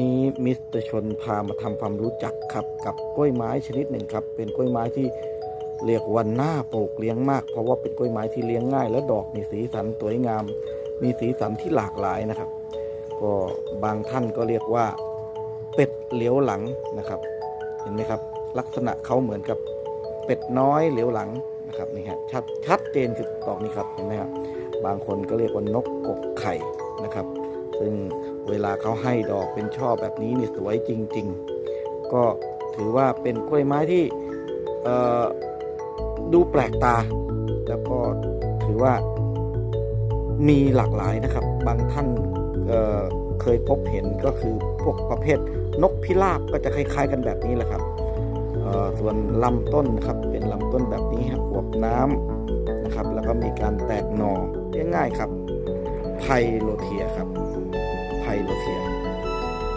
นี้มิสเตอร์ชนพามาทำความรู้จักครับกับกล้วยไม้ชนิดหนึ่งครับ เป็นกล้วยไม้ที่เรียกวันหน้าปลูกเลี้ยงมาก เพราะว่าเป็นกล้วยไม้ที่เลี้ยงง่าย และดอกมีสีสันสวยงาม มีสีสันที่หลากหลายนะครับ ก็บางท่านก็เรียกว่าเป็ดเหลียวหลังนะครับ เห็นไหมครับ ลักษณะเขาเหมือนกับเป็ดน้อยเหลียวหลังนะครับนี่ฮะชัดชัดเจนคือดอกนี้ครับเห็นไหมครับบางคนก็เรียกว่านกกกไข่นะครับ ซึ่ง เวลาเขาให้ดอกเป็นช่อแบบนี้นี่สวยจริง ๆ ก็ถือว่าเป็นกล้วยไม้ที่ดูแปลกตา แล้วก็ถือว่ามีหลากหลายนะครับ บางท่านเเคยพบเห็นก็คือพวกประเภทนกพิราบก็จะคล้าย ๆ กันแบบนี้แหละครับส่วนลำต้นนะครับ เป็นลำต้นแบบนี้ครับอวบน้ำนะครับ แล้วก็มีการแตกหน่อเรียกง่ายครับไพโลเทียครับ ไพโลเทีย